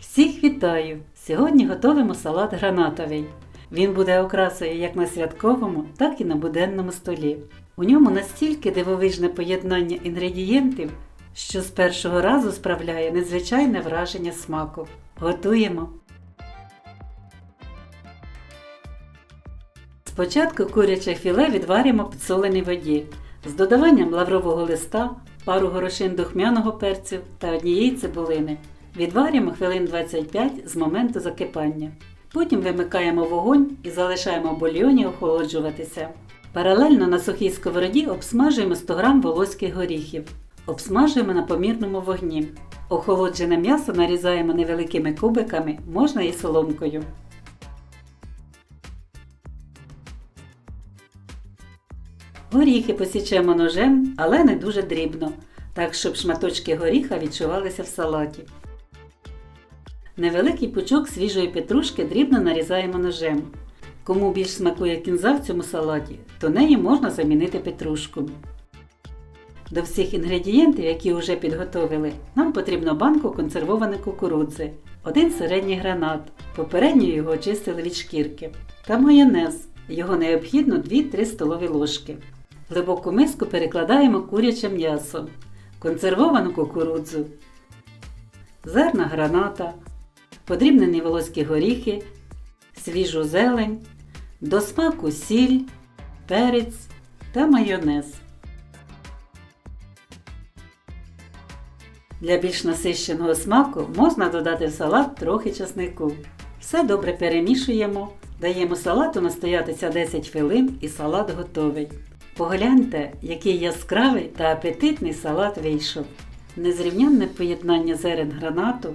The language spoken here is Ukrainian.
Всіх вітаю! Сьогодні готуємо салат гранатовий. Він буде окрасою як на святковому, так і на буденному столі. У ньому настільки дивовижне поєднання інгредієнтів, що з першого разу справляє незвичайне враження смаку. Готуємо. Спочатку куряче філе відваримо в підсоленій воді з додаванням лаврового листа, пару горошин духмяного перцю та однієї цибулини. Відварюємо хвилин 25 з моменту закипання. Потім вимикаємо вогонь і залишаємо в бульйоні охолоджуватися. Паралельно на сухій сковороді обсмажуємо 100 г волоських горіхів. Обсмажуємо на помірному вогні. Охолоджене м'ясо нарізаємо невеликими кубиками, можна і соломкою. Горіхи посічемо ножем, але не дуже дрібно, так щоб шматочки горіха відчувалися в салаті. Невеликий пучок свіжої петрушки дрібно нарізаємо ножем. Кому більш смакує кінза в цьому салаті, то нею можна замінити петрушку. До всіх інгредієнтів, які вже підготовили, нам потрібно банку консервованої кукурудзи, один середній гранат, попередньо його очистили від шкірки, та майонез. Його необхідно 2-3 столові ложки. В глибоку миску перекладаємо куряче м'ясо, консервовану кукурудзу, зерна граната, подрібнені волоські горіхи, свіжу зелень, до смаку сіль, перець та майонез. Для більш насищеного смаку можна додати в салат трохи часнику. Все добре перемішуємо, даємо салату настоятися 10 хвилин і салат готовий. Погляньте, який яскравий та апетитний салат вийшов. Незрівнянне поєднання зерен гранату,